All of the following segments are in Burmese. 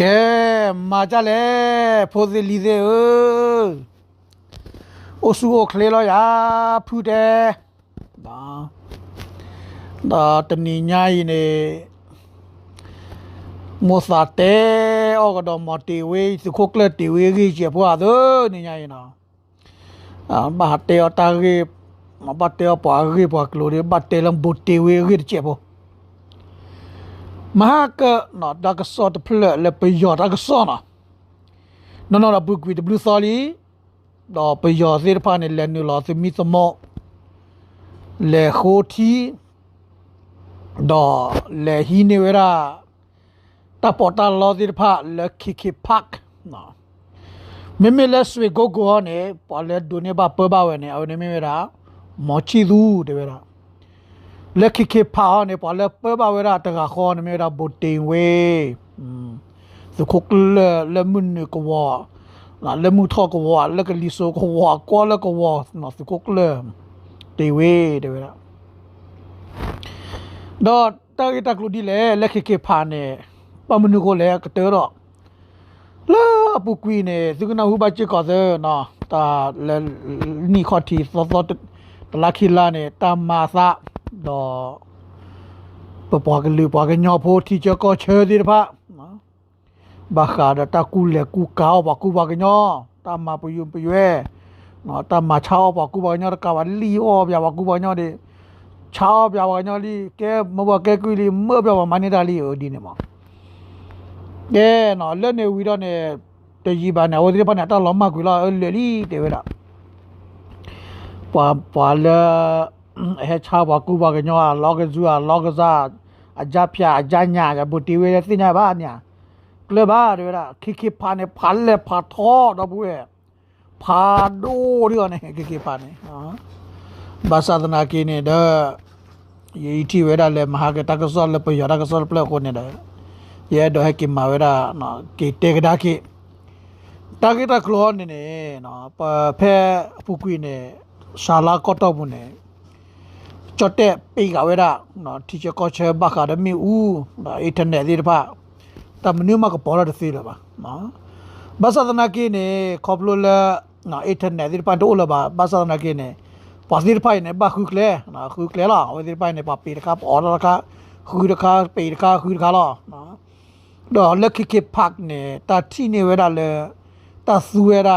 ကဲမာကြလဲဖိုးစီလီသေးအိုဆူကိုခလေလောရာဖူတယ်ဒါဒါတနီညာရီနေမောစာတဲအော်ကတော့မတီဝေးစခုကလတီဝေးကြီးချပွားတော့နီညာရီနော်အာဘာတဲအတာရီမဘတဲပွားရီပွားကလိုရီဘတဲလမ်ဘူတီဝေးကြီးချပွား Mahaka no daga so the ple le pe yo daga so na no no la bu kwi the blue soli do pe yo se pa ne le nu lo se mi so mo le kho thi do le hi ne wera ta po ta lo se pa le ki ki pak no me me le swe go go ne pa le do ne ba pa ba we ne au ne me wera mo chi du de wera လက်ခိခိဖာနေပါလက်ပပဝရတကခေါ်နေမရဘုတင်ဝေသခုကလလမွန်ကဝါလာလမှုထောကဝါလကလီဆိုကဝါကောလကဝါနော်သခုကလတေဝေတေဝရတော့တာဂီတကလူဒီလေလက်ခိခိဖာနေပမနုကိုလေကတေတော့လာပုကွီနေသူကနာဟုဘချကောသေနော်တာနီခေါတီသောသောတလာခိလာနေတာမာသာ တော့ပပကလူပကညောဖို့တီချကောချေဒီဖာနော်ဘာခါဒတာကူလေကူကောဘကူဘကညောတမပယုပယွဲနော်တမချောဘကူဘကညောကဝလီအောဗျာဘကူဘညောဒီချောဗျာဘညောလီကဲမဘကဲကွီလီမောဗျာမနေတာလီအိုဒီနေမကဲနော်လက်နေဝီတော့နေတကြီးပါနေဝဒီပါနေတော့လောမကွီလာလေလီတေဝဲတာပွာပွာလာ ဟဲချာဘကူဘကညောလောကဇူလောကဇာအကြပြအကြညာကဘူတီဝဲစညာဘာညာကလဘာရရခိခိဖာနေဖာလေဖာထောတော့ဘူးရဲ့ဖာဒိုရီကနေခိခိဖာနေနော်ဘာသာဒနာကိနေတဲ့ယေတီဝဲရလေမဟာကတကဆောလေပယရကဆောပလကိုနေတဲ့ရဲ့တော့ဟကိမဝဲရနော်ကေတေကဒါကိတာဂီတာကလောနေနေနော်ပဖဲပူကွီနေရှာလာကော့တော့ဘူးနေ จดแต่ปีกเอาไว้ละเนาะที่จะก็เชบักอะมีอูเนาะอินเทอร์เน็ตดิพะแต่มันนี่มาก็พอละสิละบะเนาะภาษาตะนากีเนี่ยขอบลุละเนาะอินเทอร์เน็ตดิพะโตละบะภาษาตะนากีเนี่ยภาษาดิพะเนี่ยบะคือเคลเนาะคือเคลละเอาดิพะเนี่ยปะปีนะครับออละคะคือละคะปีละคะคือละคะละเนาะดอกလက်ခိခိဖက်เนี่ยตาที่เนี่ยเวลาเลยตาซูเวล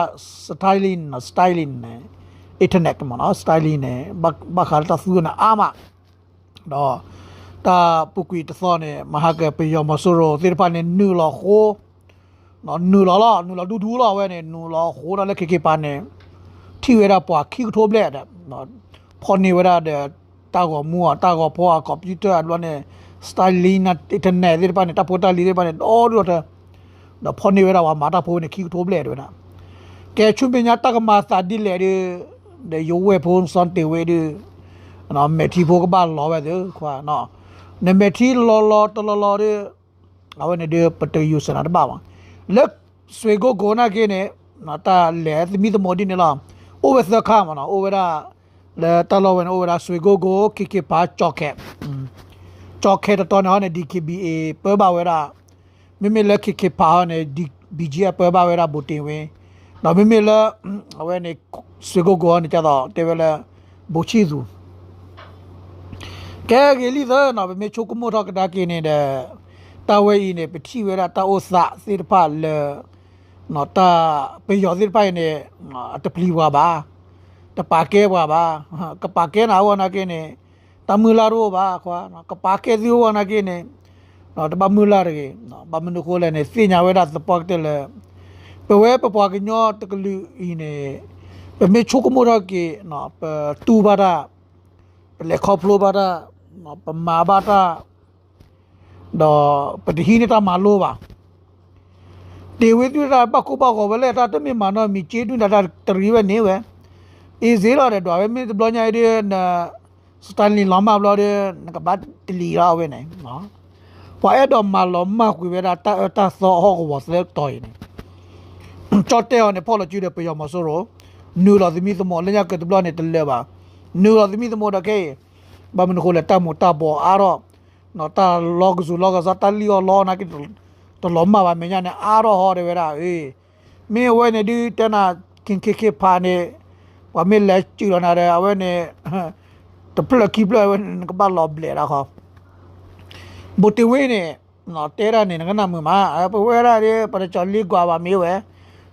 internet ပေါ့နော် styling နဲ့ဘာခါတာစုနာအာမတော့တာပုကွီတစောနဲ့မဟာကပေယောမဆိုရိုသေဖာနဲ့နူလောခိုနော်နူလောလောနူလောဒူဒူလောဝဲနဲ့နူလောခိုတော့လက်ခေခေပါနဲ့ထီဝဲတာပွားခိကထိုးပလက်နော်ဖော်နေဝဲတာတဲ့တာကောမူအတာကောဖောအကွန်ပျူတာလောနဲ့ styling နဲ့ internet သေဖာနဲ့တပေါ်တာလီသေဖာနဲ့တော့တော့တော့ဖော်နေဝဲတာဝါမာတာဖိုးနဲ့ခိကထိုးပလက်တွေနာကဲချွပညာတကမာစာဒီလေတဲ့ de yo we phone son te we de no me thi pho ka ba lo we de khwa no ne me thi lo lo to lo lo de awe ne de pat yu sana da ba wa le swe go go na ke ne na ta le mi de mo di ne la o we sa kha ma na o we da le ta lo we o we da swe go go ki ki pa chok ke chok ke to na ne dkba pe ba we da mi mi le ki ki pa ne bga pe ba we da bo tin we နောက်မိမိလည်းအဝဲနေ ဆွေကိုကိုနေကြတော့တေဝဲလည်းဘူချီသူကဲကလေးသောနောက်မိချိုကမိုတော့ကတာကင်းနေတဲ့တာဝဲဤနေပတိဝဲတာတာအိုစာစေတဖလေနော်တာပေယောစေတဖိုင်နေအတပလီဝါပါတပါကဲဝါပါကပါကဲနာဝနာကင်းနေတမူလာရောပါခွာနော်ကပါကဲစီဝနာကင်းနေနော်တပမူလာရေနော်ဘာမနုခိုလည်းနေစညာဝဲတာစပော့တယ်လေပဝဲပပွားကညောတကလူအင်းနေပ မေချိုကမိုရကေနော်ပတူဘာဒပလက်ခေါဖလိုဘာဒနော်ပမာဘာတာတော့ပတိဟိနေတာမလိုပါတေဝေတူတာပကုပကောဝလဲတာတမေမနောမီချေတူတာတရီဝနေဝဲအေးဇေလာတဲ့တော့မေဘလညာရီနာစတန်လီလောမဘလတဲ့ကဘတ်တလီရာဝဲနေနော်ပွာအဲ့တော့မလောမကွေဝဲတာတာတာသောဟောကဝစလက်တော် นูราดิมีสมอลเนี่ยเกิดบลอเนี่ยตเลยบ่นูราดิมีสมอดะเกบ่มันโคเลตามุตาบออารอนอตาลอกซูลอกซาตาลิอลอนะกิตลอมมาบ่เมญาเนี่ยอารอฮอเดเวราเอ้มีเวเนี่ยดีเตนาคิงเคเคพาเนี่ยว่เมีแลจือนาเดอเวเนี่ยตะปลักีปลอเวนกบาลอบเลราคอบุติเวเนี่ยนอเตราเนี่ยนะมือมาเอปเวราเนี่ยปะจอลลีกว่าบ่มีเว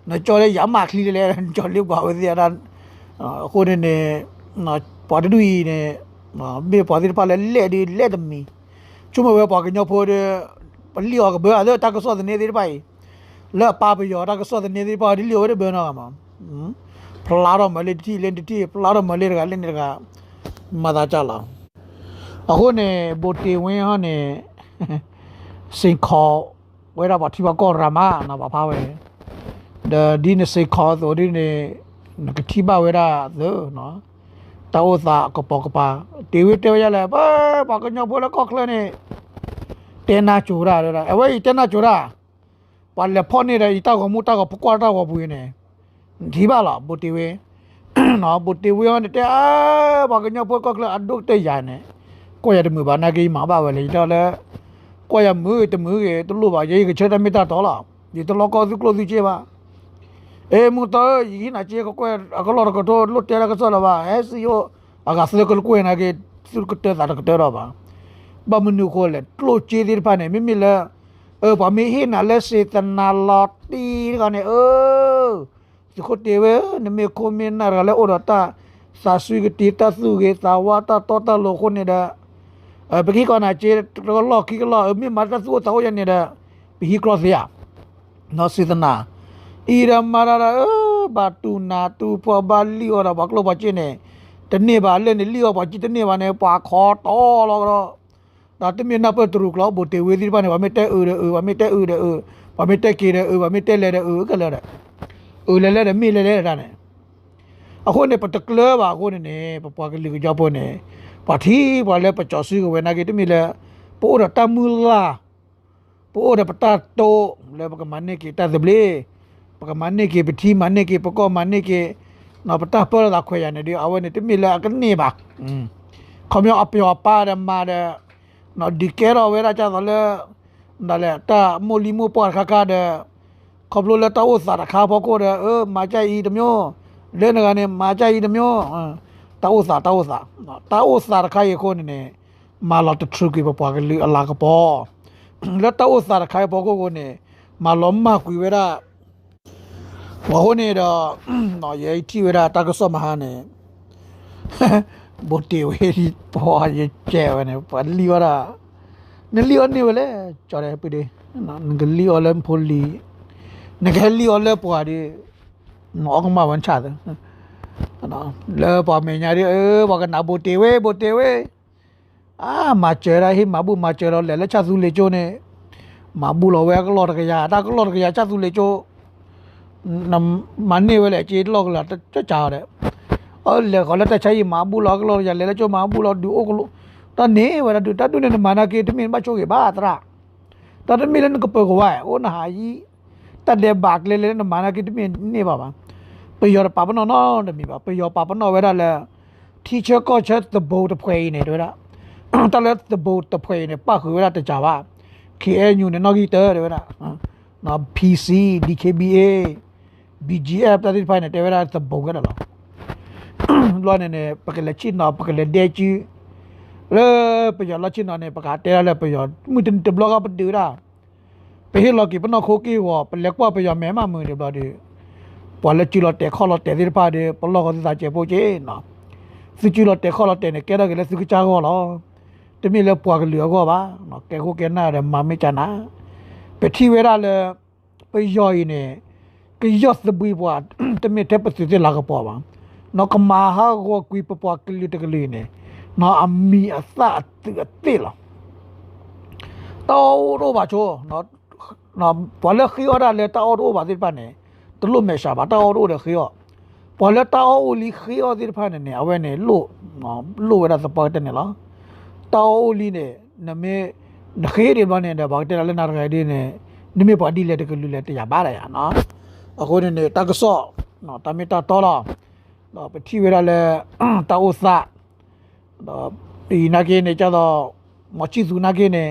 နော်ကျော်လေရမခလီလေကျော်လီကွာဝဲစီရတာဟိုနေနေနော်ပေါ်တူီနေနော်မေပေါ်ဒီပါလေလက်ဒီလက်တမီကျမဝဲပေါ်ကညဖို့တဲ့ပလီော်ကဘယ်အဒတာကစောတဲ့နေဒီပိုင်လဲပါပယောတာကစောတဲ့နေဒီပါဒီလီဝဲဘယ်နော်မှာဖလာတော့မလေးတီလင်တီဖလာတော့မလေးကလည်းနေကမသာကြလာအခုနေဘိုတီဝင်းဟာနေစင်ခေါ်ဝဲတော့ပါတီပါကောရမနာပါဖားဝဲ ဒါဒီနေစင်ခေါ်တို့ဒီနေကတိပါဝဲတာသောနော်တောသာကပကပါတီဝီတေရလဲပါပါကညဘောလကောကလနေတေနာချူရာရအဝဲတေနာချူရာပါလေဖောနေတယ်တောက်ကမူတောက်ကပကွာတောက်ကဘူးနေဒီပါလားဘူတီဝဲနော်ဘူတီဝဲနေတဲအာပါကညဘောကောကလအဒုတ်တေရနေကိုရတဲ့မူပါနာကြီးမှာပါဝဲလေတော့လဲကိုရမူတမူရဲ့တလို့ပါရေးကချက်တမီတာတော့လားဒီတလောကောစုကလို့စုချေပါ e muta yi na che ko ko akolo ko to lo te ra ko so la ba e si yo aga se ko ko na ke sur ko te da ko te ra ba ba mu nu ko le lo che dir pa ne mi mi le e ba mi hi na le se ta na lo ti ga ne e si ko te we ne me ko mi na ra le o ra ta sa su ke ti ta su ke sa wa ta to ta lo ko ne da e ba ki ko na che ko lo ki ko lo mi ma ta su ta ho ya ne da bi hi cross ya no si ta na အီရမာရာဘာတူနာတူဖောဘာလီအော်ဘာကလောဘာချင်းနေတနေ့ပါလက်နေလီအော်ဘာချစ်တနေ့ပါနေပွာခေါ်တော်လောကတော့ဒါတမင်နပ်တူကလောဘတေဝေဒီပါနေဘာမတဲအူရအူဘာမတဲအူရအူဘာမတဲကေရအူဘာမတဲလဲရအူကလည်းအူလဲလဲမိလဲလဲတာနေအခုနေပတကလပါအခုနေပပွားကလေးကကြောက်ပေါ်နေပါတီဘာလဲပချောစီကိုဝနာကေတမီလဲပိုးရတမူလာပိုးရပတတိုလဲပကမနေကေတသဘလေးပ ကမနေကေပတိမနေကေပကောမနေကေနော်ပတာပေါ်လာခွေရနေဒီအဝနေတမီလာကနေပါอืมခမောအပြောပါရမာရနော်ဒီကေရဝေရာချာတယ်ဒါလေတာမိုလီမိုပေါ်ခါကားတဲ့ခဘလိုလက်တောစာရခါဖို့ကိုတဲ့အဲမာကြိုက်ဤတမျိုးလဲနေကနေမာကြိုက်ဤတမျိုးတောစာတောစာတောစာရခါရခုနေမာလာတထရကီပပွားကလေးအလာကပေါ်လက်တောစာရခါဖို့ကိုနေမာလုံးမကွေဝဲရာ 와호네라 너 예이티웨라 따그서 마하네 보티웨리 보아예 제웨네 빨리와라 늘리언니월에 저래 뿌리 능글리 얼른 폴리 능글리 얼른 보아리 너그마 원차다 너 보면야리 에 바가 나 보티웨 보티웨 아 마체라 히 마부 마체라 레레 차수 레조네 마부 로웨 글러 그야 다 글러 그야 차수 레조 มันนี่เวลาจีดลอกละจะจ่าเด้เออเลยเขาแล้วแต่ใช้มาบุลอกลอกอย่าเลยแล้วจะมาบุลอกดูโอ้กลุตอนนี้เวลาดูตัดดูเนี่ยมานาเกตมีนมาโชกบ้าตระตัดมีเล่นก็เปิดหัวโอ้นหายีตัดเดบากเลยเลยนมานาเกตมีนี่บ้าบ้าไปยอดปาปนอนอนมีบ้าไปยอดปาปนอนเวลาแล้วทีเชอร์ก็เชิดตะโบตะเพลเนี่ยด้วยละตอนแล้วตะโบตะเพลเนี่ยป้าคือเวลาแต่จ่าว่า KNU เนี่ยนอกกีเตอร์ด้วยละนะ PC DKBA BGF တတိဖိုင်နဲ့တေဝရာသဘုံကနော်လောနေနေပကလက်ချီနော်ပကလက်ဒေချီလေပယလချီနော်နေပကတဲရလေပယမှုတင်တဘလော့ကပတူရာပဟေလော်ကီပနော်ခိုကီဝပလက်ကွာပယမဲမမှုဒီဘလော့ဒီပေါ်လက်ချီလော်တဲခေါ်လော်တဲဒီပါဒီပလော့ကသာချေပိုချေနော်စုချီလော်တဲခေါ်လော်တဲနေကဲရကလေးစုကချာကောလောတမီလေပွားကလျောကောပါနော်ကဲခိုကဲနာရမမေချနာပတိဝဲရလေပယောယီနေ ကယောစဘွေဘွားတမီတက်ပစစ်လာကပေါ်ပါနော်ကမာဟာကိုကွီပပွားကလီတကလေးနေနော်အမီအသအတေလာတော်တော့ပါချိုနော်နော်ဘလခီအော်ဒါလေတော်တော့ပါဒီပါနေတလို့မဲရှာပါတော်တော့လေခီအော်ဘလတော်ဦးလီခီအော်ဒီပါနေအဝဲနေလို့နော်လို့ရတဲ့ပတ်တယ်နော်တော်ဦးလီနေနမေနခေးတွေဘာနေတဲ့ဘာတဲ့လည်းနာရခဲ့နေနမေပါဒီလေတကလူလေတရားပါရနော် အခုနေနေတကဆော့နော်တမီတာတော်လာတော့ပတိဝရလဲတာဥစတော့ဒီနာကေနေကြတော့မချီစုနာကေနေ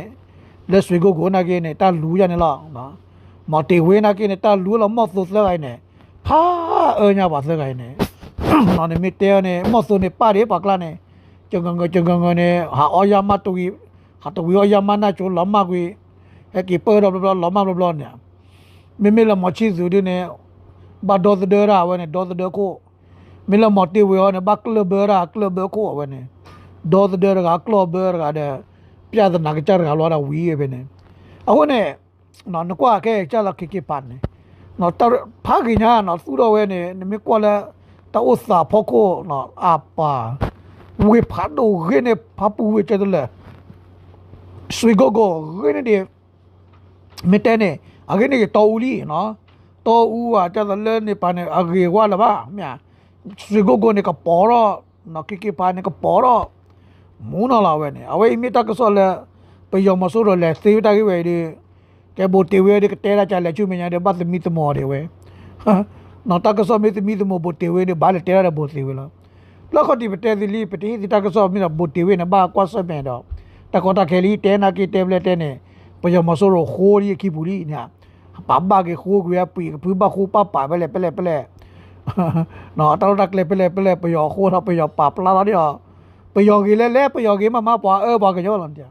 လက်ဆွေကိုကိုနာကေနဲ့တာလူရနေလားနော်မတေဝေနာကေနဲ့တာလူလောမော့ဆိုစလိုက်နဲ့ဟာအညာပါစကိုင်းနဲ့နော်နေမတဲနဲ့မော့ဆိုနဲ့ပါရပါကလာနဲ့ကျုံငငကျုံငငနဲ့ဟာအော်ယာမတူဟာတူယောယာမနာချိုလမကွေဟက်ကီပေါ်တော့ဘလလမဘလနဲ့ မေမေလမချီဇူဒီနဲ့ဘာဒေါ်ဒရာဝနဲ့ဒေါ်ဒကိုမေလမတီဝေောနဲ့ဘကလဘရာကလဘကိုဝနဲ့ဒေါ်ဒရာကလဘရာတဲ့ပြဿနာကကြရလောတာဝီးရပဲနဲ့အခုနဲ့နော်နကွာခဲကြလာခိကိပန်နဲ့နော်တဖာကညာနော်သူတော်ဝဲနဲ့နမေကွာလာတောစာဖို့ကိုနော်အပါဝေဖတ်တော့ရနေဖပူဝေကျတယ် swigogo gene de metene agene ke tawuli no to u wa ta le ne pa ne age wa la ba mya swigogo ne ka poro no ki ki pa ne ka poro mu na la we ne awe mi ta ka so le pe yo mo so ro le se ta ki we de ke bo te we de ke te ra cha le chu me nya de ba mi to mo de we no ta ka so mi mi to mo bo te we de ba le te ra bo se we la လောက်ခတိပတဲစီလီပတိဒီတာကစောမိနာဘုတေဝေနဘာကွာဆမဲတော့တကောတာခဲလီတဲနာကီတက်ဘလက်တဲနေ ပယမဆိုရခိုးရီခိပူလီညာပပကေခိုးကွေပီပူဘခိုးပပပလဲပလဲပလဲနော်တော်တက်လဲပလဲပလဲပယောခိုးတော့ပယောပပလာတော့ပယောကြီးလဲလဲပယောကြီးမမပွားအဲပွားကြောလန်တဲ့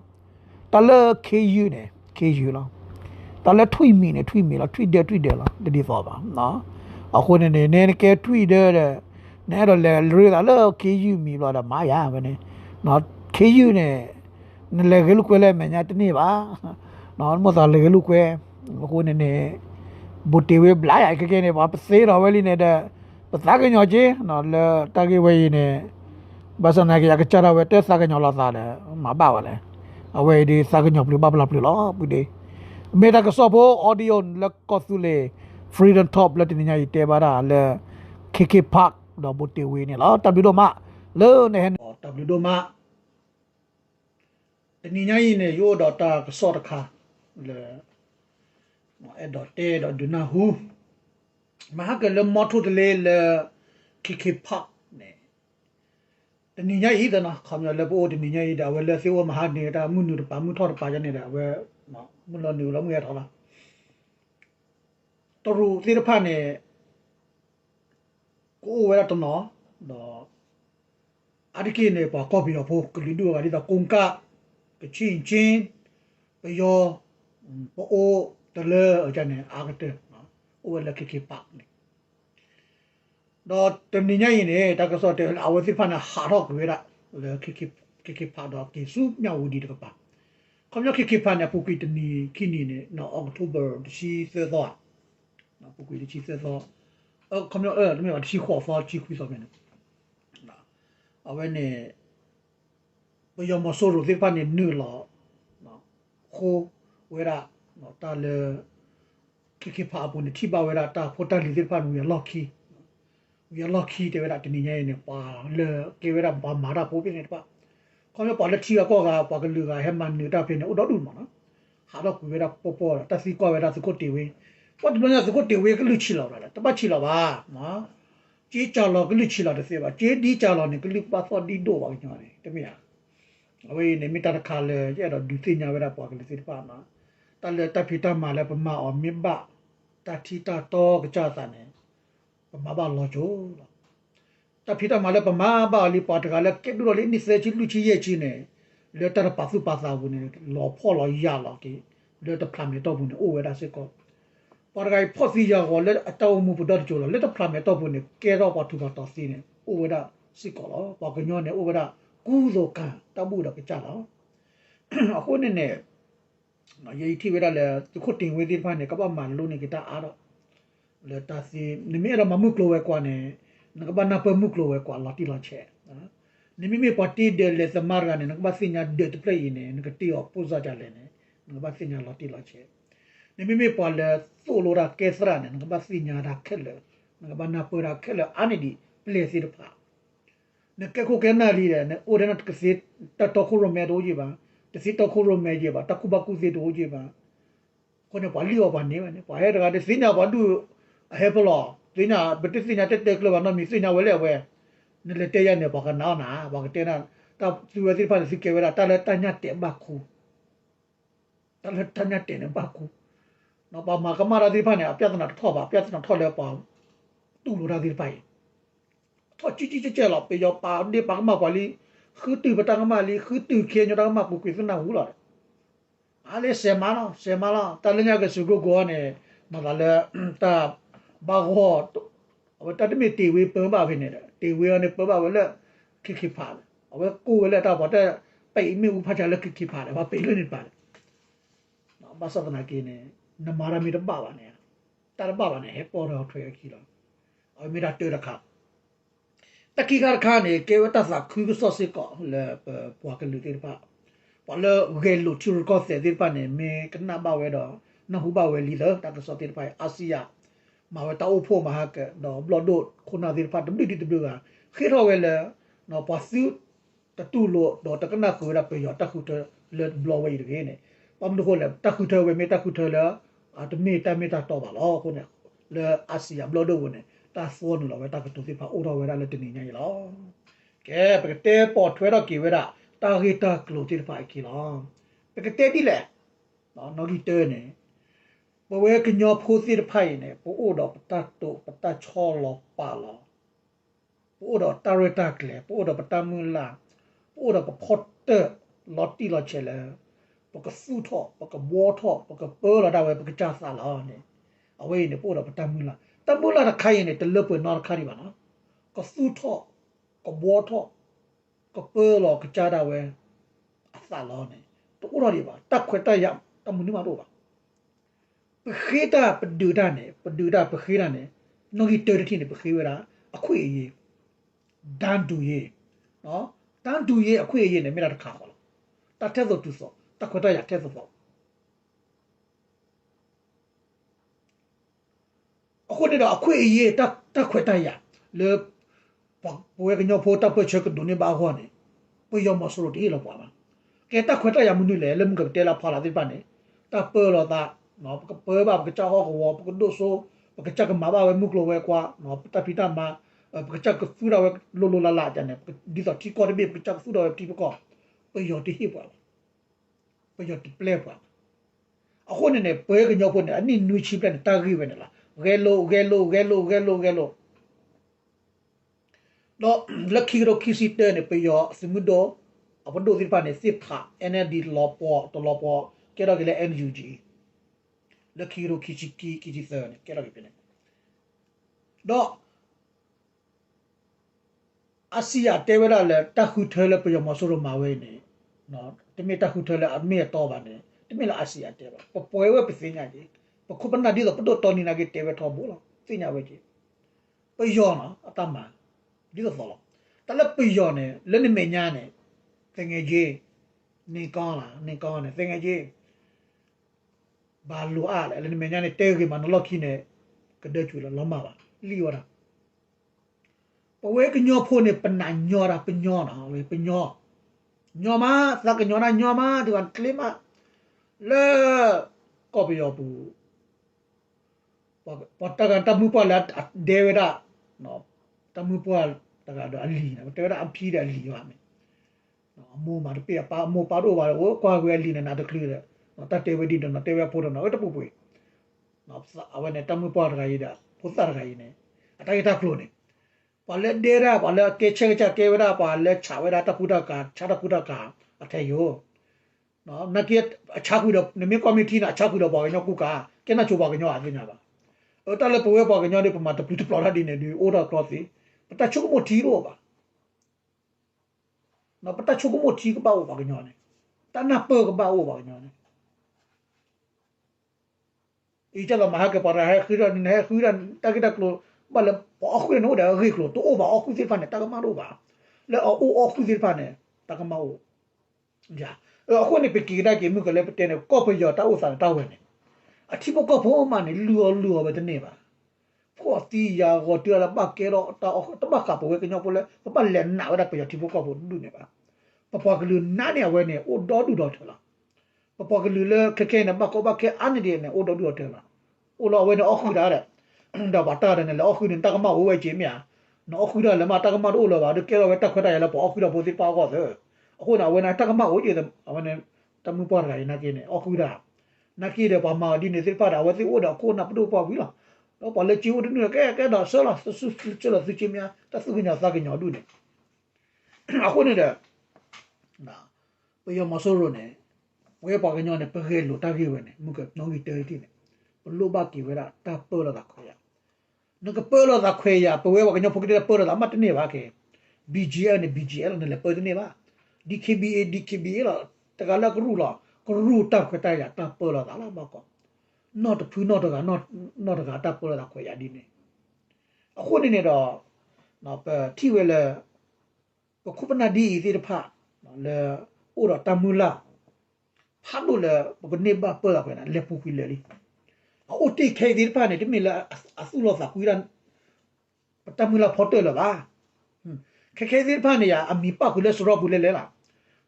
တလဲခေယူနေခေယူလားတလဲထွိမီနေထွိမီလားထွိတယ်ထွိတယ်လားတတိသောပါနော်အခုနေနေနေကဲထွိတယ်တဲ့နဲတော့လေလူရလဲခေယူမီလို့တော့မာရပဲနေနော်ခေယူနေလေကလူကွဲလဲမညာတနေ့ပါ နော်မသာလေကလူကွဲအခုနေနေဘူတီဝေဘလာရကကနေပါပစေတော်ဝဲလီနေတဲ့ပသကညောချင်းနော်လေတကေဝဲနေဘာစနာကရကချရာဝဲတက်စကညောလာသားတယ်မပါဝလဲအဝဲဒီစကညောပလူဘဘလာပလူလောပူဒီမေတာကစောဖို့အော်ဒီယိုလက်ကောဆူလေ freedom top လက်တင်ညာတေပါတာလေ KK park တော့ဘူတီဝေနေလားတဘီတော့မလဲနေတဘီတော့မတနင်္ဂနွေနေ့ရိုးတော့တာကစောတခါ လေနော်အဲ့တော့တဲတော့ဒနာဟူမဟာကလမော်ထုတလေလေခိခိဖတ်နေတနင်္ဂနွေဤဒနာခမရလေပိုတနင်္ဂနွေဒါဝဲလေစေဝမဟာနေတာမှုနုပါမှုထော်ပါကြနေတာဝဲနော်မလို့နေလို့မရတော့လားတရူသီရဖတ်နေကိုဝဲတော့နော်တော့အဒီကိနေပါကော်ပီတော့ဖို့ကလီဒူကဒီတော့ကုံကကချင်းချင်းပယော ပိုအိုတလေအကြနေအာကတဲ့နော်အိုလက်ခိခိပတ်နေတော့တမညရင်နေတကစောတဲ့အဝစီဖနာဟာတော့ကြွေရလေခိခိခိခိပတ်တော့ကိစုမြောက်ဝဒီတကပါခမယခိခိပတ်နေပူကီတနီခိနီနေနော်အောက်တိုဘာရှိသေတော့နော်ပူကီတရှိသေတော့အော်ခမယအဲတမယတရှိခေါ်ဖာချိခွီဆိုမယ်နော်အဝဲနေဘယမဆိုရိုဒီပနေနူလာနော်ခို ဝဲရာနော်တာလေခိခိဖာပုန်တိပါဝဲရာတာဖိုတာလီဒီပနူရလော်ခီရလော်ခီတဲ့ဝဲရာတင်းနေနေပါလေကေဝဲရာဘာမာရာပိုးပြနေပါခေါင်းရပါလက်ချီကောကပါကလူကဟဲမန်နေတာပြနေဥတော်ဒူမနော်ဟာတော့ကွေရာပေါ်ပေါ်တစီကောဝဲရာစကုတ်တီဝေပတ်မညာစကုတ်တီဝေကလူချီလာတာတပတ်ချီလာပါနော်ကြေးကြော်လောကလူချီလာတဲ့စေပါကြေးဒီကြော်လောနေကလူပါစောဒီဒိုပါညောတယ်တမရအဝေးနေမိတာခါလေကျတော့ဒူသိညာဝရပွားကလေးစစ်ပါနာ တလေတဖိတမလည်းပမာအမြဘတတိတတော့ကြတာနေပမာဘာလောချိုတဖိတမလည်းပမာဘာလီပတ်ကလည်းကေဒူလေးနိစေချီလူချီရဲ့ချီနေလေတရပါစုပါသာဘူးနေလောဖော်လောရလာကေလေတဖလာမီတော့ဘူးနေအိုဝဲတာစစ်ကောပါရဂိုင်ဖော့စီယာကိုလက်အတောမှုပဒတ်ချိုလက်တဖလာမီတော့ဘူးနေကဲတော့ပါထူတော့စီနေအိုဝဲတာစစ်ကောလောပါကညောနေအိုဝဲတာကုသိုလ်ကံတမှုတော့ကြတော့အခုနေနေ နော်ယေတိဝရလေသူခုတင်ဝေဒီဖာနေကပမန်လုံးနေကတာအားတော့လေတာစီနိမေရမမှုကလိုဝဲကွာနေနကဘာနာပမှုကလိုဝဲကွာလာတီလာချေနော်နိမိမေပတိဒဲလေသမာရကနေနကဘာစညာဒတ်ပလေနေနကတီအောပူဇာကြလေနေနကဘာစညာလာတီလာချေနိမိမေပေါ်လေသိုလိုရာကေစရာနေနကဘာစညာရာခက်လေနကဘာနာပရာခက်လေအာနိဒီပလေစီတဖာနကကိုကဲနာလီတဲ့နအိုဒနတ်ကစီတတခုရမဲတော့ကြီးပါ တစီတခုရမဲကြီးပါတခုဘကုစီတော့ကြီးပါကိုနေပါလီယောပါနေမနေပါရဲတကတဲ့စညာဘာဒူအဟဲပလောစညာဘတိစညာတက်တက်ကလဘာနမီစညာဝဲလေဝဲနလေတဲရနေပါကနာနာဘာကတဲနာတသူဝစီဖာစီကေဝဲတာတလည်းတညာတဲ့ဘခုတလက်တညတင်နေပါကူနော်ပါမာကမာရာဒီဖာနေအပြဿနာထော့ပါပြဿနာထော့လဲပါတူလိုရာဒီပိုင်ထော့ချီချီချဲလောက်ပေရောပါနေပါကမာပါလီ ခူတူပတကမာလီခူတူခေညတော့မပူကွေစနာဟူလာအားလေဆေမာလာဆေမာလာတလညာကစုကိုကောနေမလာလေတာဘာဟောအဝတတမီတီဝေပမပါဖိနေတယ်တီဝေကနေပပဝလဲခိခိဖာအဝကိုဝလဲတာပေါ်တဲ့ပိမိဥဖချလဲခိခိဖာတယ်ဘာပိလို့နေပါတယ်နော်ဘာသာနာကင်းနေနမာရမီတပါပါနေတာပါပါနေဟပေါ်တော့ထွေခီတော့အမေရာတေရခါ တကိကာခါနေကေဝတသခုကစောစေကောလေပွားကလူတေပါပလဂေလူချူကောစေတေပါနေမေကနဘဝဲတော့နဟုဘဝဲလီလတကစောတေပါအာစီယာမဝတောဖို့မဟာကနော်ဘလဒိုခုနာတေပါဒဝီဒဝီကခေရောဝဲလနော်ပါစီတတူလို့တော့တကနာကိုရပေရတခုတလဘလဝဲရခဲ့နေပမ်ဒခိုလေတခုထဝဲမေတခုထလအတမေတမေတတော့ပါလောခုနေလေအာစီယာဘလဒိုဝနေ တာဖောနလောဝဲတကတူစီဖာအိုတော်ဝဲရလေတနေညာရလောကဲပကတဲပေါ်ထွဲတော့ကေဝဲတာတာဂီတာကလိုတီဖာကီလောပကတဲဒီလေနော်နော်ဒီတဲနေဘဝကညောဖိုးစီဖိုင်နေပို့အိုတော့ပတတ်တော့ပတတ်ချောလောပါလောပို့တော့တာရတာကလေပို့တော့ပတမူလာပို့တော့ပဖော့တလော်တီလော်ချေလေပကဖူထောပကဘောထောပကပေလာဒါဝဲပကချာဆာလောနေအဝေးနေပို့တော့ပတမူလာ တမူလာတခိုင်နေတလပွေနော်ခါရီပါနော်ကဖူထောကဘောထောကပေလောကချာဒါဝဲအဆာလောနေတို့ရောဒီပါတက်ခွတ်တရတမူနီမတော့ပါပခေတာပဒူတာနေပဒူတာပခေတာနေနော်ဂီတေတတိနေပခေဝရာအခွေအရေးဒန်တူရေးနော်ဒန်တူရေးအခွေအရေးနဲ့မြေတာတစ်ခါပါလို့တတ်တဲ့သူစောတခွတ်တရတဲ့သူစော အခုနေတော့အခွေအရေးတတခွတ်တရလေဘွေကညောဖို့တပ်ပချက်ဒုန်ဘာဟောနေပွေရောမဆိုလို့ဒီလောပါမှာကဲတခွတ်တရမှုနေလေလေမှုကတဲလာဖလာဒီပါနေတပ်ပလောတာနော်ပကပဘာပကချောဟောကောပကဒိုဆိုပကချကမဘာဝမှုကလောဝဲကွာနော်တပိတမပကချကဖူရဝဲလိုလိုလာလာတန်ဒီတော့တီကော်ဒီပကချကဖူရဝဲတီပကောပယောတီဟိပွာပယောတီပလေပွာအခုနေနေပွဲကညောဖို့နေအနိနူချီပန်တာဂီပဲနလား ဂဲလိုဂဲလိုဂဲလိုဂဲလိုဂဲလိုတော့လက်ခီရိုခီစီတဲနေပယောစမှုတော့အပဒိုဒီပါနေစစ်ခါ NLD လောပေါ်တော့လောပေါ်ကဲတော့ကလေ NUG လက်ခီရိုခီချီကီကီချီဆာနေကဲတော့ပြနေတော့အစီယာတေဝရလေတခုထဲလေပြမဆိုရမဝဲ နေနော်တမီတခုထဲလေအမေတော့ပါနေတမီလာအစီယာတေပါပပွဲဝဲပစညာကြီးပခုပနာဒီတော့ပတော့တော်နီနာကြီးတေဝထောဘောလားစညာဝဲကြီးပယောနော်အတမဒီတော့တော့တလက်ပယောနေလက်နေမညာနေတငယ်ကြီးနေကောင်းလားနေကောင်းနေတငယ်ကြီးဘာလိုအားလဲလည်းမညာနဲ့တဲကေမှာနလော့ခိနဲ့ကတဲ့ချူလာလမပါလီဝရာပဝဲကညောဖို့နေပနာညောတာပညောတာဝေပညောညောမသကညောနာညောမဒီကကလီမလေကောပယောပူ ပတကတမှုပလာဒေဝရာနော်တမှုပတကတော့အလီနော်တေဝရာအဖြီးတယ်လီပါမယ်နော်အမိုးမှာတပြပါအမိုးပါတော့ပါတော့ကွာကွယ်လီနေတာတကလီတဲ့နော်တတေဝဒီတော့တေဝပို့တော့နော်တပူပွေနော်အဝနဲ့တမှုပေါ်ရရည်တာဖုတ်တာရည်နေအတိုင်းတာကလို့နေပါလက်ဒေရာပါလက်ကေချေချကေဝရာပါလက်ချဝရာတပူတာကချာတပူတာကအထေယောနော်နကေအချာကူတော့နမေကော်မတီနာအချာကူတော့ပါညောကူကကဲနာချိုပါကညောအကညာပါအ တလည်းပွဲပါကညောဒီပမာတပူတပလာဒီနေဒီအိုဒါကလော့စီပတချုကမတီရောပါနော်ပတချုကမတီကပါဘာကညောနေတနပကပါဘာကညောနေ ita la maha ke para ha khira ni ha khira ta kita klo bala pa khu no da ri klo to o ba o khu si fa ne ta ka ma ro ba le o o khu si fa ne ta ka ma o ja o khu ne pe ki da ke mu ke le pe ne ko pe yo ta o sa ta we ne a thi po ko pho ma ne lu o lu o ba de ne ba pho ti ya go ti la ba ke ro ta o ta ba ka po we ke nyo po le pa le na wa da pe yo thi po ko po lu ne ba pa pa ke lu na ne we ne o do du do thola ပပကလူလခခဲနဘကဘခဲအန်ဒီနေအိုဒိုဒိုတဲလာအိုလောဝဲနော်အခုဒါတဲ့ဒါဘာတာတယ်လေအခုနေတကမဝဲချင်းမြာနော်အခုဒါလည်းမတကမတို့လောပါတကယ်တော့တက်ခွက်တယ်လည်းပေါ့အခုတော့ပိုစီပါကောတယ်အခုတော့ဝဲနာတကမဝဲကြည့်တယ်အမနဲ့တမှုပေါ်လာရင်နာကင်းနေအခုဒါ နာကီတဲ့ပါမာဒီနေစစ်ဖာတာဝစီအိုဒါကိုနာပဒိုပါဝီလာတော့ပါလေချီဝဒနေကဲကဲဒါဆလာဆဆချလာစချီမြာတဆုကညာစာကညာဒုနေအခုနေတဲ့နာပယောမဆိုးရနေဝဲပါကညာနေပခဲလို့တာကြီးဝဲနေမုကနောင်ကြီးတဲတီနေဘလို့ဘာကီဝဲတာတာပေါ်လာတာခေါ်ရနကပေါ်လာတာခွေရပဝဲပါကညာဖုကတဲ့ပေါ်လာတာမတနေပါကေ BGL နဲ့ BGL နဲ့လည်းပေါ်နေပါ DKBA DKBA လာတကလာကရူလာ ကရူတပ်ခွတိုင်ရတပ်ပေါ်လာတာလားဘာကော not ဖူ not က not not ကတပ်ပေါ်လာတာခွေရဒီနေအခုနေနေတော့နော်ပတိဝဲလေပခုပနာဒီဒီတဖာနော်လေဥရတမူလာဖာလို့လေဘကနေဘာပေါ်လာခွေနာလေပူခွေလေလီအိုတိခဲဒီတဖာနေတမီလာအဆူလောသာကွီရန်တမူလာဖော်တယ်လားခက်ခဲဒီတဖာနေရအမီပခုလေစရောဘူးလေလေလား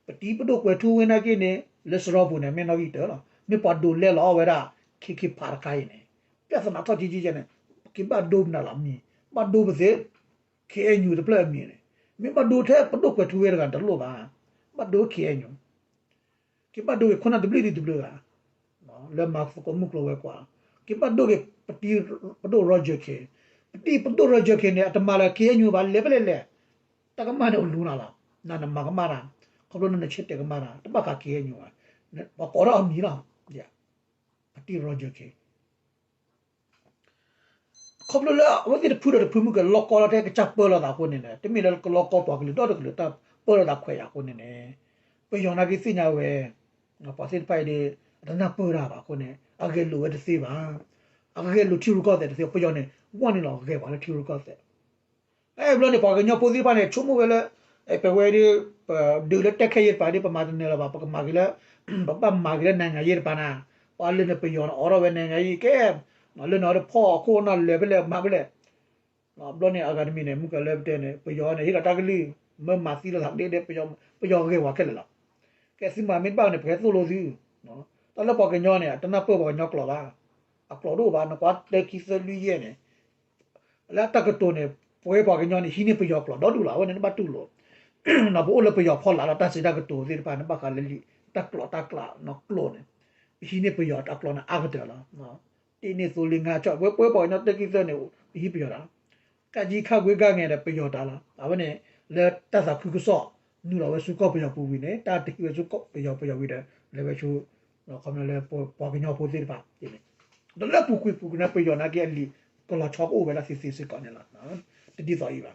ပတိပဒုကွယ်ထူဝင်နာကိနေ လေစရောဘူးနေမင်းတော့ဤတယ်လားမြပဒိုလေလောဝဲတာခိခိပါကိုင်းနေပြဿနာတော့ကြီးကြီးကျနေကိဘဒိုမနာလာမီဘဒိုဘစေခေညူတပလက်မီနေမြပဒိုထဲပဒုကွယ်ထူဝဲတာတလို့ပါဘဒိုခေညူကိဘဒိုခုနဒဘလီဒီဒဘလကနော်လေမတ်ဖကိုမုကလောဝဲကွာကိဘဒိုကပတိပဒိုရောဂျာခေပတိပ ဒိုရောဂျာခေနေအတမလာခေညူပါလေပလေလေတကမနဲ့လူနာလားနာနမကမာရာခေါလို့နေချစ်တယ်ကမာရာတပတ်ကခေညူပါဘာပေါ်ရအမီလားဗျာပတိရောဂျာခေခေါပလလာဝတိဖူရဖူမှုကလောကောလာတဲ့ကချပ်ပေါ်လာတာကိုနေတယ်တမီလကလောကောပါကလေးတော့ကလေးတပ်ပေါ်လာတာခွဲရကိုနေတယ်ပယောနာကိစညာဝဲငါပါစစ်ပိုင်ဒီရနာပေါ်လာပါကိုနေအက ယ်လိုဝဲတစီပါအကယ်လိုထီရကောတဲ့တစီပယောနေဝမ်းနေလောကဲပါလေထီရကောတဲ့အဲဘလို့နေပါကညပိုစီပါနေချုံမဝဲလေအဲပဝဲဒီဒူလက်တက်ခဲရပါဒီပမာနေလာပါပကမာကလေးပပမာကလေးနိုင်ငံရပါနာပါလနေပယောအော်ရဝဲနိုင်ငံကြီးကဲနော်လေနော်ဖော်ကိုနော်လေဘလေမဘလေနော်ဘလို့နေအကာဒမီနေမူကလေတဲ့နေပယောနေဟိကတကလီမမစီလာတဲ့တဲ့ပယောပယောကေဝါကဲလာကဲစီမမင်းပေါ့နေဖဲဆိုလို့စီနော်တလပေါ်ကညောနေတနပေါ်ပေါ်ညောကလောပါအကလောတော့ဘာနကွာတက်ကိစလူရဲ့နေလာတကတိုနေပွဲပေါ်ကညောနေဟိနေပယောကလောတော့တူလာဝနေဘတ်တူလို့ နော်ဘောလပယောဖော်လာတာစီတကတိုစီပါနဘကလေလီတက်ကလောတက်လာနော်ကလောနေဟိနေပယောတက်လောနာအကတယ်လားနော်တင်းနေဆိုလင်ငါချော့ပွဲပွဲပေါ်နော်တက်ကိစနေဟိပယောတာကကြီးခက်ဝေးကငယ်တဲ့ပယောတာလားဒါပဲနေလက်တက်စာခုကစော့နူလာဝဲစုကောပယောပူဝီနေတာတိဝဲစုကောပယောပယောဝီတဲ့လေဝဲချူနော်ခမလေပေါ်ပေါ်ကညောပိုသေးပါဒီနေဒါလည်းပူကွေပူကနာပယောနာကဲလီကလာချောက်အိုပဲလားစီစီစီကနေလားနော်တတိတော်ကြီးပါ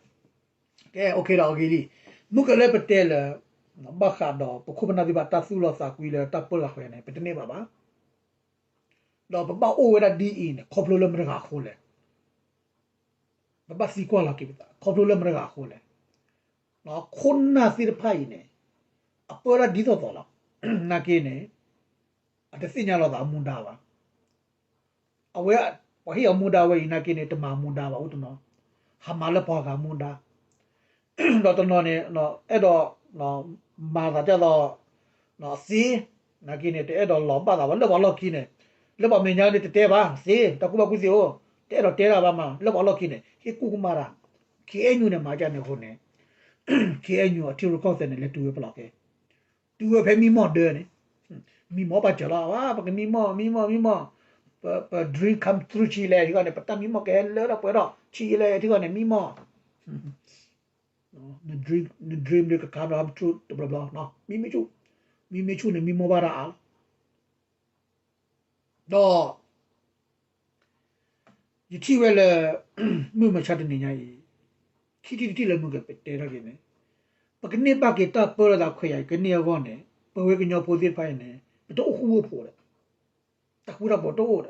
ကဲโอเคတော့โอเคလီ မုကလည်းပတဲလဘခါတော့ပခုပနာဒီပါတဆူလောစာကွီလေတပ်ပလာခွေနေပတနေပါပါတော့ပပအိုဝဲတာဒီအင်းခေါပလိုလမရကခိုးလေဘဘစီကွာလာကိပတာခေါပလိုလမရကခိုးလေနော်ခုနာစီရဖိုင်နေအပေါ်ရဒီတော့တော့လာနာကေနေအတစညာလောတာမွန်တာပါအဝဲဝဟိအမွန်တာဝဲနာကေနေတမမွန်တာပါဦးတနော်ဟာမလပေါ်ကမွန်တာ တော့တနော်နေနော်အဲ့တော့နော်မာတာကြတော့နော်စီနာကေနေတဲ့တော့လောပါတာဘာလို့ဘာလို့ကိနေလောပါမညာတဲ့တဲပါစီတကူပါကူစီဟိုတဲတော့တဲတာပါမလောပါလို့ကိနေဟိကူကူမာရာခေအညူနေမှာကြနေခုနေ KNU အထီရကောက်တဲ့လည်းတူရပလောက် ke တူရဖဲမီမော်ဒယ်နေမီမောပါကြလာဝါပကမီမောမီမောမီမောပပ dream come true ချီလေဒီကနေပတမီမောကဲလဲတော့ပွဲတော့ချီလေဒီကနေမီမော နော် the dream the dream တွေက come up true blah blah နော်မီမီချူမီမီချူနေမီမောပါရာအားတော့ယတိဝဲလေမြမချတ်နေညာကြီးခီတီတီလည်းမှုကပဲတဲရခဲ့နေပကနေပါကေတာပေါ်လာခွေရကနေရောနေပဝေကညောပိုစီဖိုင်နေတော့ခုဖို့ဖို့တခုရပေါ်တော့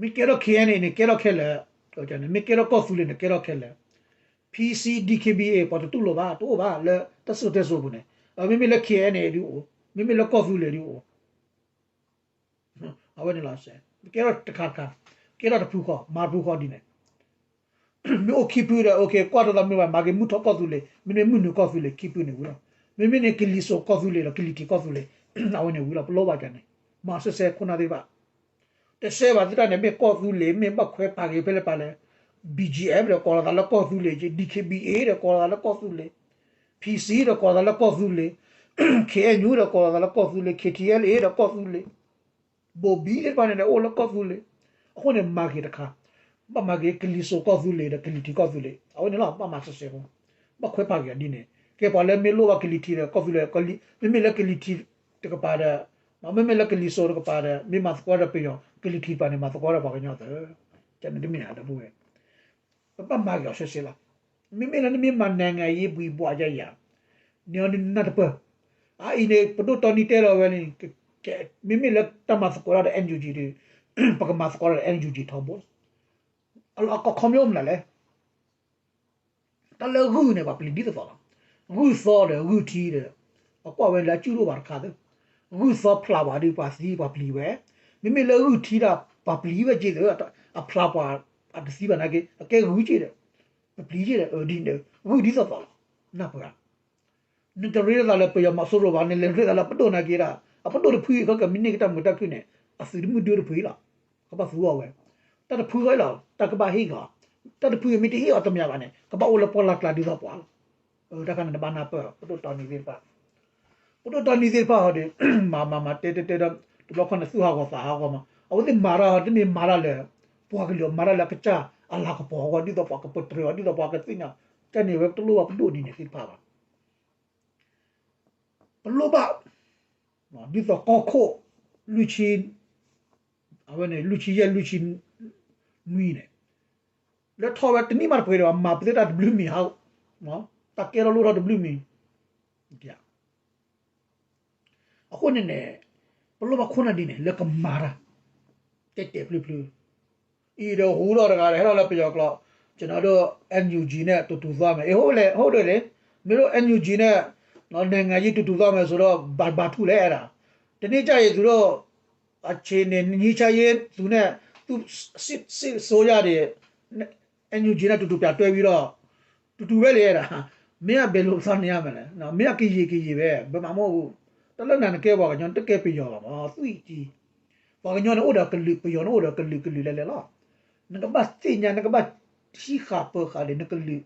မိကေရောခေနေနေကေရောခဲလေတော့ကျန်မိကေရောကောဖူလေနေကေရောခဲလေ PC DKBA ပေါ်တူလို့ပါတော့ပါလေတဆုတက်ဆိုဘူးနေအမိမိလက်ခေနေဒီမိမိလက်ကောဖူလေဒီအဝဲနေလားဆဲကေရောတခါခါကေရောတဖူခေါ်မာဖူခေါ်ဒီနေ mi o kipu re oke kwata da mi wa mage muto ko thule mi ne munu ko thule kipu ne wula mi mi ne kiliso ko thule lo kiliti ko thule na wene wula lo ba jane ma se se kuna de ba te se ba dita ne me ko thule me ba khwe pa ge pele pale BGM re ko da la ko thule je DKBA re ko da la ko thule PC re ko da la ko thule KNU re ko da la ko thule KTL re ko thule ဘောဘီလေပါနေတယ်အိုလကောဖူလေအခုနေမာဂီတခါပမာဂီကလီဆိုကောဖူလေကလီတီကောဖူလေအခုနေလားပမာဆဆေဘောမခွဲပါကြဒီနေကဲပါလေမေလိုကကလီတီကောဖူလေကလီမေမေလကလီတီတကပါတဲ့မမေမေလကလီဆိုတကပါတဲ့မေမတ်ကောရပေယောကလီတီပါနေမတ်ကောရပါကညောတဲ့ကျန်နေမင်းဟာတဘူးပဲ ပမာဂီဆဆေလားမေမေလည်းမေမနိုင်ငံရေးပြီးပွားကြရညောနေနတ်ပအာအင်းနေပဒုတော်နီတဲလောပဲနေမိမိလက်တမစကောရတဲ့ NUG တွေပကမစကောရတဲ့ NUG ထောက်ဖို့အလောကခမယုံလာလေတလဂူနေပါပလီဒီတော့ဂူစောတယ်ဂူတီတယ်အကွာဝဲလာကျူလို့ပါခါတယ်ဂူစောဖလာပါဒီပါစီပါပလီပဲမိမိလည်းဂူတီတာပါပလီပဲကြည့်တယ်အဖလာပါ အတစီပါနာကေအကဲဂူကြည့်တယ်ပလီကြည့်တယ်အဒီနေဂူဒီတော့နာပါနတရီလာလေပယမဆိုရောဘာနေလေရလာပတိုနာကေရာအပတိုရဖူကကမင်းနေကတမတကုနေအစီမှုဒူရဖူလာကပဖူဝဲတတဖူရဲလာတကဘာဟိကတတဖူမီတီဟိအတမရပါနဲ့ကပအိုလပေါ်လာကလာဒီတော့ပွာတကန်နဘာနာပပတိုတော်နေသေးပါပတိုတော်နေသေးပါဟောဒီမာမာမတေတေတေတော့ဒီလောက်ခနဲ့စုဟာကောစာဟာကောမအဝတိမာရာဒီနေမာရာလေ ပွာကလောမာရာလကချာအလာကပေါ်ဟောဒီတော့ပွာကပတရဒီတော့ပွာကသိနာကနေဝက်တလူကပတိုနေနေသိပါပါဘလို့ပါနော်ဒီတော့ကောခိုလူချင်းအဝနဲ့လူချင်းရဲ့လူချင်းနွီးနေလက်ထော်ဝတ်တနိမာပြေတော့မှာပြတဲ့ W မီဟောက်နော်တကယ်လို့တော့ W မီပြအခုနေနေဘလို့မခုနဒီနေလက်ကမာရာတက်တက်ပလူပလူ ဤတော့ဟိုးတော့တကားလေဟဲ့တော့လည်းပြောကလို့ကျွန်တော်တို့ NUG နဲ့တူတူသွားမယ်အေးဟုတ်လေဟုတ်တယ်လေမင်းတို့ NUG နဲ့နော်နိုင်ငံကြီးတူတူသွားမယ်ဆိုတော့ဘာဘာထူလဲအဲ့ဒါဒီနေ့ကျရင်သူတို့အခြေအနေညီချရေးသူနဲ့သူစစ်စစ်ဆိုရတယ်အန်ယူဂျီနဲ့တူတူပြတွဲပြီးတော့တူတူပဲလေအဲ့ဒါမင်းကဘယ်လိုစားနေရမလဲနော်မင်းကကီရီကီရီပဲဘယ်မှာမဟုတ်ဘူးတလနန်ကဲပါကညွန်တကဲပြရောပါမသူ့ကြီးပါကညွန်အိုဒါကလီပြရောအိုဒါကလီကလီလဲလဲလား နကဘတ်တင်ညာနကဘတ်ရှိခါပခါလေနကလီ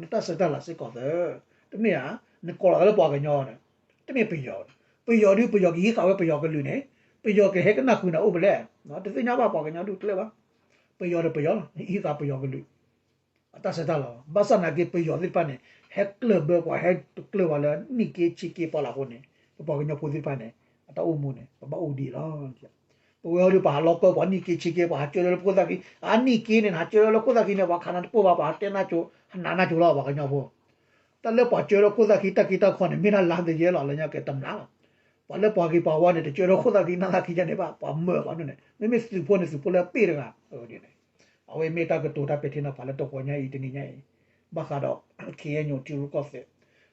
နတဆတလာစေကောတဲ့တမယာနကောလာလည်းပါကညောတယ်တမပြရောပြရောဒီပြရောကြီးခါဝဲပြရောကလူနေပြရောကဟဲကနာခုနာဥပလဲနော်တသိညာပါပါကညောတူတလဲပါပြရောပြရောဤကပြရောကလူအတဆတလာဘာစနာကေပြရောဒီပနေဟက်ကလ ဘကွာဟက်ကလဝလာနိကေချီကေပါလာခုနေပါကညောပူဒီပနေအတအုံမူနေပပအူဒီလားပူရောဒီပါလောကဝနိကေချီကေပါကျော်လပုဒကီအနိကေနေနာကျော်လပုဒကီနေပါခနာပူပါပါတဲနာချိုနာနာချိုလာပါကညောဘောတလဲပါကျော်ကိုသာခိတကိတခွန်မင်းလာတဲ့ရဲလာလညာကတမ်လာပါလဲပါကိပါဝါနဲ့ကျော်ကိုသာကိနာခိကြနေပါပါမေပါနဲ့မမေစပေါ်နေစပေါ်လာပေရကဟိုဒီနေအဝေမေတာကတိုတာပတိနာပါလဲတော့ပေါ်ညာဤတနေညာဘာခါတော့ခေညိုတီရကောဖေ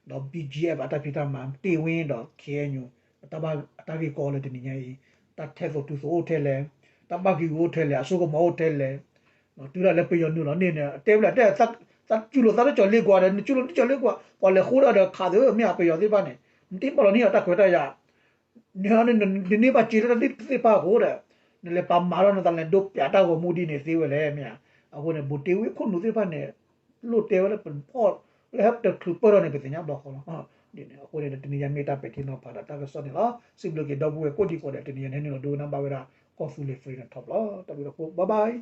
တော့ BGF အတပိတာမန်တေဝင်းတော့ခေညိုတဘာအတကိကောလေ tatezo tu so otele tabaki otele asogo ma otele no tu la le pe yonu no ne ne table ta sa sa chulo sa cho le gwa ne chulo cho le gwa pa le khura da kha de mi a pe yo de ba ne ti pa lo ni ta khwa ta ya ne ha ne ne ba chi ra ti ti pa ho da ne le pa ma ra no ta le do pya ta go mu di ne se we le mi a ako ne bu te we khu nu de ba ne lo te we le pen po le hap ta khu pa ra ne pe nya ba ko ha ဒီနော်ကိုရတဲ့တနည်းမေတာပက်ကင်းတော့ပါတာတာကစောနေလားစိဘလကေတော့ဘူးကိုဒီကိုတဲ့တနည်းနဲ့နော်ဒိုနံပါဝရာကော်ဖူလေးဖရီနထောက်လားတော်ပြီတော့ဘိုင်ဘိုင်